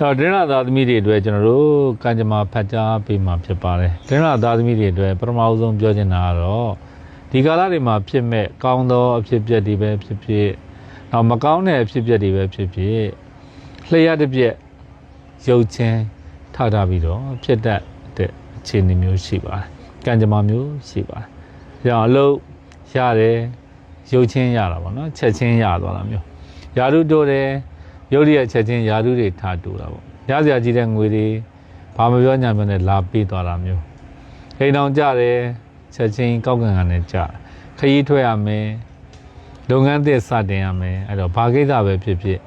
တော့ဒင်းလာသားသမီးတွေအတွက်ကျွန်တော်တို့ကံကြမ္မာဖတ်ကြားပေးမှာဖြစ်ပါတယ်ဒင်းလာသားသမီးတွေအတွက်ပထမအဆုံးပြောချင်တာကတော့ဒီကာလတွေမှာဖြစ်မဲ့ကောင်းသောအဖြစ်အပျက်တွေပဲဖြစ်ဖြစ်နောက်မကောင်းတဲ့အဖြစ်အပျက်တွေပဲဖြစ်ဖြစ်လျှက်တစ်ပြက်ရုပ်ချင်းထထားပြီးတော့ဖြစ်တတ်တဲ့အခြေအနေမျိုးရှိပါတယ်ကံကြမ္မာမျိုးရှိပါတယ်ဒါကြောင့်အလုပ်ရတယ်ရုပ်ချင်းရတာပေါ့နော်ချက်ချင်းရသွားတာမျိုးယာရုတိုးတယ် ရုပ်ရည်ချက်ချင်းယာရုတွေထားတူတာပေါ့ရစရာကြီးတဲ့ငွေတွေဘာမပြောညာမျိုးနဲ့လာပေးသွားတာမျိုးခိန်အောင်ကြတယ်ချက်ချင်းကောက်ကန်ကန်နဲ့ကြတယ်ခရီးထွက်ရမယ်လုပ်ငန်းသစ်စတင်ရမယ်အဲ့တော့ဘာကိစ္စပဲဖြစ်ဖြစ်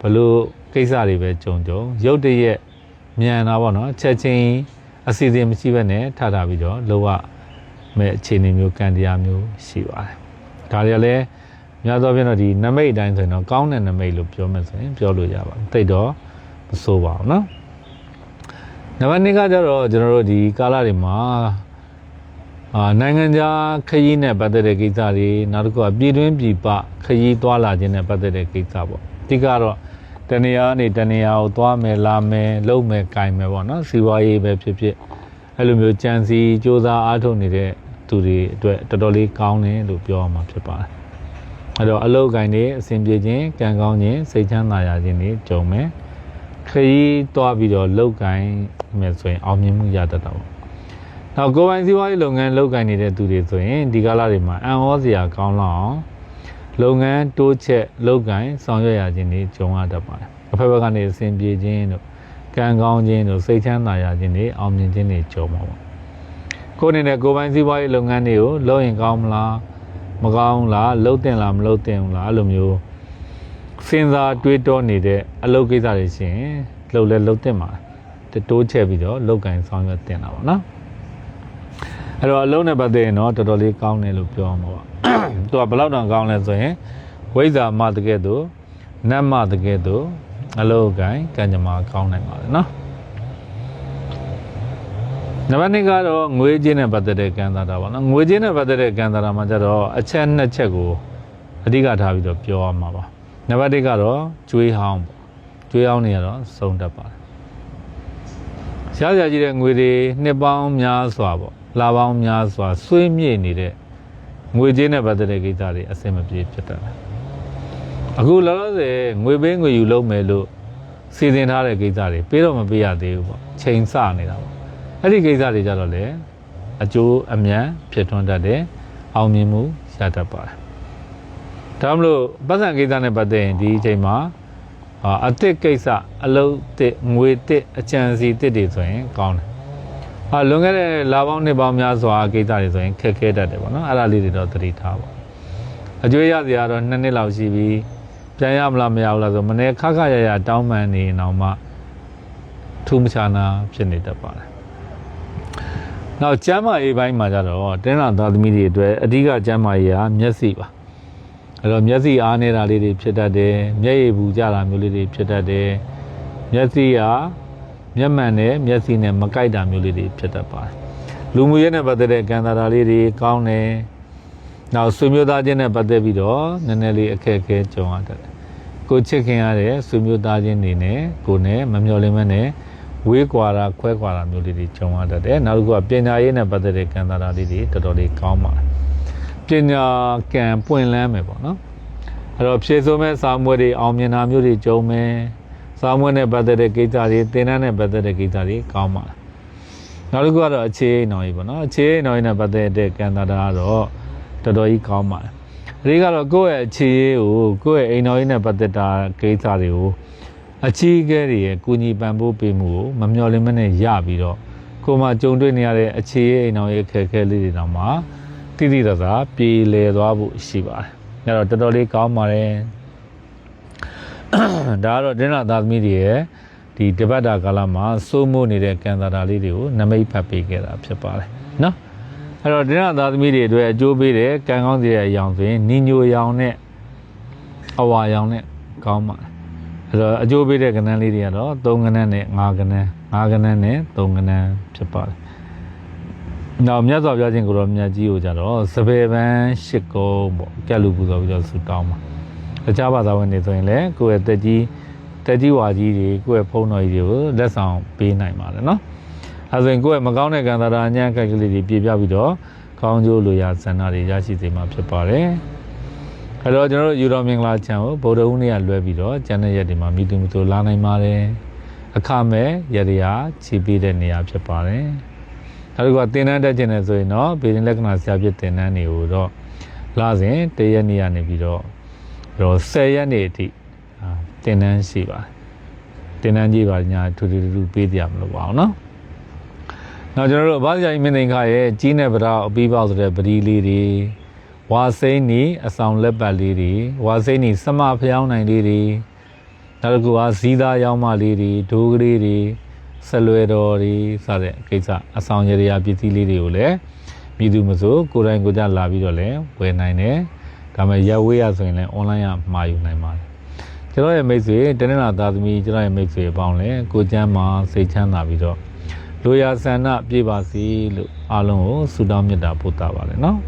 ဘလို့ကိစ္စတွေပဲကြုံကြုံရုပ်တရက်မြန်တာပေါ့နော်ချက်ချင်းအစီအစဉ်မရှိဘဲနဲ့ထထားပြီးတော့လောကမဲ့အခြေအနေမျိုးကံတရားမျိုးရှိပါတယ်ဒါတွေကလည်း များသောအားဖြင့်တော့ဒီနမိတ်အတိုင်းဆိုရင်တော့ကောင်းတဲ့နမိတ်လို့ပြောမယ်ဆိုရင်ပြောလို့ရပါတယ်တိတ်တော့မဆိုးပါဘူးเนาะနံပါတ်2ကကျတော့ကျွန်တော်တို့ဒီကာလတွေမှာအာနိုင်ငံခြားခရီးနဲ့ပတ်သက်တဲ့ကိစ္စတွေနောက်တစ်ခုကပြည်တွင်းပြည်ပခရီးသွားလာခြင်းနဲ့ပတ်သက်တဲ့ကိစ္စပေါ့အဓိကတော့တနေရာနေတနေရာကိုသွားမယ်လာမယ်လုပ်မယ်ကင်မယ်ပေါ့နော်စီးပွားရေးပဲဖြစ်ဖြစ်အဲ့လိုမျိုးကြံစီစူးစမ်းအားထုတ်နေတဲ့သူတွေအတွက်တော်တော်လေးကောင်းတယ်လို့ပြောရမှာဖြစ်ပါတယ် အဲ့တော့အလုပ်ကင်တွေအဆင်ပြေခြင်းကံကောင်းခြင်းစိတ်ချမ်းသာရခြင်းတွေကြုံမယ်ခရီးသွားပြီးတော့လုပ်ကင်မယ်ဆိုရင်အောင်မြင်မှုရတတ်တာပေါ့နောက်ကိုယ်ပိုင်စီးပွားရေးလုပ်ငန်းလုပ်ကိုင်နေတဲ့သူတွေဆိုရင်ဒီကာလတွေမှာအံ့ဩစရာကောင်းလောက်အောင်လုပ်ငန်းတိုးချက်လုပ်ကိုင်ဆောင်ရွက်ရခြင်းတွေကြုံရတတ်ပါတယ်။အဖက်ဘက်ကနေအဆင်ပြေခြင်းတို့ကံကောင်းခြင်းတို့စိတ်ချမ်းသာရခြင်းတွေအောင်မြင်ခြင်းတွေကြုံမှာပေါ့။ကိုယ်အနေနဲ့ကိုယ်ပိုင်စီးပွားရေးလုပ်ငန်းတွေကိုလုပ်ရင်ကောင်းမလား မကောင်းလားလုပ်တင်လားမလုပ်တင်ဘူးလားအဲ့လိုမျိုးစဉ်းစားတွေးတောနေတဲ့အလုပ်ကိစ္စတွေရှင်လုပ်လဲလုပ်တင်ပါတိုးချက်ပြီးတော့လုပ်ကိုင်ဆောင်ရွက်တင်တာပေါ့နော်။အဲ့တော့အလုံးနဲ့ပတ်သက်ရင်တော့တော်တော်လေးကောင်းတယ်လို့ပြောအောင်ပါသူကဘယ်လောက်တောင်ကောင်းလဲဆိုရင်ဝိဇ္ဇာမတကဲ့သို့နတ်မတကဲ့သို့အလုံးကိုင်းကံကြမ္မာကောင်းနိုင်ပါတယ်နော် နံပါတ်2ကတော့ငွေကြေးနဲ့ပတ်သက်တဲ့ကံသာတာပါနော်ငွေကြေးနဲ့ပတ်သက်တဲ့ကံသာတာမှာကျတော့အချက်နှစ်ချက်ကိုအဓိကထားပြီးတော့ပြောရမှာပါနံပါတ်1ကတော့ကျွေးဟောင်းပေါ့ကျွေးဟောင်းနေရတော့စုံတတ်ပါတယ်ရှားစရာကြီးတဲ့ငွေတွေနှစ်ပေါင်းများစွာပေါ့လာပေါင်းများစွာဆွေးမြေ့နေတဲ့ငွေကြေးနဲ့ပတ်သက်တဲ့ကိစ္စတွေအဆင်မပြေဖြစ်တတ်တယ်အခုလောလောဆယ်ငွေပေးငွေယူလုပ်မယ်လို့စီစဉ်ထားတဲ့ကိစ္စတွေပေးတော့မပေးရသေးဘူးပေါ့ချိန်ဆနေတာပေါ့ အဲ့ဒီကိစ္စတွေကြတော့လေအကျိုးအမြန်ဖြစ်ထွန်းတတ်တယ်အောင်မြင်မှုရတတ်ပါတယ်ဒါမှမဟုတ်ပတ်စံကိစ္စနဲ့ပတ်သက်ရင်ဒီအချိန်မှာအာအတစ်ကိစ္စအလုံးတစ်ငွေတစ်အချံစီတစ်တွေဆိုရင်ကောင်းတယ်။အာလွန်ခဲ့တဲ့လာပေါင်းနှစ်ပေါင်းများစွာကိစ္စတွေဆိုရင်ခက်ခဲတတ်တယ်ပေါ့နော်။အဲ့ဒါလေးတွေတော့သတိထားပါ။အကျွေးရစရာတော့နှစ်နှစ်လောက်ရှိပြီ။ပြန်ရမလားမရဘူးလားဆိုမနေ့ခက်ခက်ရရတောင်းပန်နေအောင်မှထူးမခြားနာဖြစ်နေတတ်ပါတယ်။ နောက်ကျမ်းမာရေးပိုင်းမှာကြတော့တင်းလာသားသမီးတွေအတွက်အဓိကကျမ်းမာရေးကမျက်စိပါ။အဲ့တော့မျက်စိအားနေတာလေးတွေဖြစ်တတ်တယ်မျက်ရည်ဘူးကြတာမျိုးလေးတွေဖြစ်တတ်တယ်မျက်စိကမျက်မှန်နဲ့မျက်စိနဲ့မကိုက်တာမျိုးလေးတွေဖြစ်တတ်ပါတယ်လူမှုရေးနဲ့ပတ်သက်တဲ့ကံတာတာလေးတွေကောင်းတယ်နောက်ဆွေမျိုးသားချင်းနဲ့ပတ်သက်ပြီးတော့နည်းနည်းလေးအခက်အခဲကြုံရတတ်တယ်ကိုချစ်ခင်ရတဲ့ဆွေမျိုးသားချင်းတွေနဲ့ကိုနဲ့မမျှော်လင့်မနဲ့ ဝေးကွာတာခွဲကွာတာမျိုးလေးတွေကြုံရတတ်တယ်နောက်တစ်ခုကပညာရေးနဲ့ပတ်သက်တဲ့ကံတာတာလေးတွေတော်တော်လေးကောင်းပါတယ်ပညာကံပွင့်လန်းမယ်ပေါ့နော်အဲ့တော့ဖြည့်ဆိုးမဲ့စာမွေးတွေအောင်မြင်တာမျိုးတွေကြုံမယ်စာမွေးနဲ့ပတ်သက်တဲ့ကိစ္စတွေသင်တန်းနဲ့ပတ်သက်တဲ့ကိစ္စတွေကောင်းပါလားနောက်တစ်ခုကတော့အခြေအိမ်တော်ကြီးပေါ့နော်အခြေအိမ်တော်ကြီးနဲ့ပတ်သက်တဲ့ကံတာတာကတော့တော်တော်ကြီးကောင်းပါလားဒီကတော့ကိုယ့်ရဲ့အခြေရေးကိုကိုယ့်ရဲ့အိမ်တော်ကြီးနဲ့ပတ်သက်တာကိစ္စတွေကို အချီးအကဲတွေရဲ့ကုညီပံ့ပိုးပေးမှုကိုမမျှော်လင့်မနဲ့ရပြီးတော့ကိုယ်မှကြုံတွေ့နေရတဲ့အခြေရေးအိမ်တော်ရဲ့အခက်အခဲလေးတွေတောင်မှတိတိတသာပြေလည်သွားဖို့ရှိပါတယ်။အဲတော့တော်တော်လေးကောင်းပါတယ်။ဒါကတော့ဒင်းလာသားသမီးတွေရဲ့ဒီတပတ်တာကာလမှာစိုးမိုးနေတဲ့ကံတာတာလေးတွေကိုနမိတ်ဖတ်ပေးခဲ့တာဖြစ်ပါတယ်။နော်။အဲတော့ဒင်းလာသားသမီးတွေအတွက်အကျိုးပေးတဲ့ကံကောင်းစေတဲ့အရောင်ဆိုရင်နီညိုရောင်နဲ့အဝါရောင်နဲ့ကောင်းပါတယ်။ အဲတော့အကျိုးပေးတဲ့ကဏ္ဍလေးတွေကတော့3ကဏ္ဍနဲ့5ကဏ္ဍ5ကဏ္ဍနဲ့3ကဏ္ဍဖြစ်ပါတယ်။နောက်မြတ်စွာဘုရားရှင်ကိုရောမြတ်ကြီးကိုကြတော့စပယ်ပန်းရှစ်ကုန်းပေါ့ကက်လူပူဇော်ပြီးတော့ဆုတောင်းပါတခြားဘာသာဝင်တွေဆိုရင်လည်းကိုယ့်ရဲ့တက်ကြီးတက်ကြီးဝါကြီးတွေကိုယ့်ရဲ့ဖုန်းတော်ကြီးတွေကိုလက်ဆောင်ပေးနိုင်ပါတယ်နော်အဲဆိုရင်ကိုယ့်ရဲ့မကောင်းတဲ့ကံတာရာအညံ့ကက်ကလေးတွေပြေပြပြီးတော့ကောင်းကျိုးလိုရာဆန္ဒတွေရရှိစေမှာဖြစ်ပါတယ် အဲ့တော့ကျွန်တော်တို့ယူတော်မင်္ဂလာချမ်းကိုဗုဒ္ဓဟူးနေ့ကလွဲပြီးတော့ကျန်တဲ့ရက်တွေမှာမိသူမတူလာနိုင်ပါတယ်အခမဲ့ရရခြေပေးတဲ့နေရာဖြစ်ပါတယ်နောက်တစ်ခုကသင်တန်းတက်ခြင်းနဲ့ဆိုရင်တော့ဗေဒင်လက္ခဏာဆရာဖြစ်သင်တန်းတွေကိုတော့လာစဉ်တရက်နေ့ကနေပြီးတော့တော့10ရက်နေ့အထိအာသင်တန်းရှိပါတယ်သင်တန်းကြီးပါညာထူထူထူထူပေးကြမလို့ပါအောင်နော်နောက်ကျွန်တော်တို့ဘာသာရေးမင်းသင်္ခါရဲ့ကြီးနဲ့ဗရာအပီးပေါက်ဆိုတဲ့ပရီလေးတွေ ဝါစိမ့်နီအဆောင်လက်ပတ်လေးတွေဝါစိမ့်နီစမဖျောင်းနိုင်လေးတွေနောက်တစ်ခုကဇီးသားရောင်းမလေးတွေဒိုးကလေးတွေဆက်လွယ်တော်တွေစတဲ့ကိစ္စအဆောင်ရရာပစ္စည်းလေးတွေကိုလည်းမိသူမဆိုကိုယ်တိုင်ကိုယ်ကြလာပြီးတော့လည်းဝယ်နိုင်တယ်ဒါပေမဲ့ရက်ဝေးရဆိုရင်လည်း online ကမှာယူနိုင်ပါတယ်ကျွန်တော်ရဲ့မိတ်ဆွေတနင်္လာသားသမီးကျွန်တော်ရဲ့မိတ်ဆွေအပေါင်းလည်းကိုကျမ်းမှာစိတ်ချမ်းသာပြီးတော့လိုရာဆန္ဒပြေပါစေလို့အားလုံးကိုဆုတောင်းမေတ္တာပို့တာပါတယ်နော်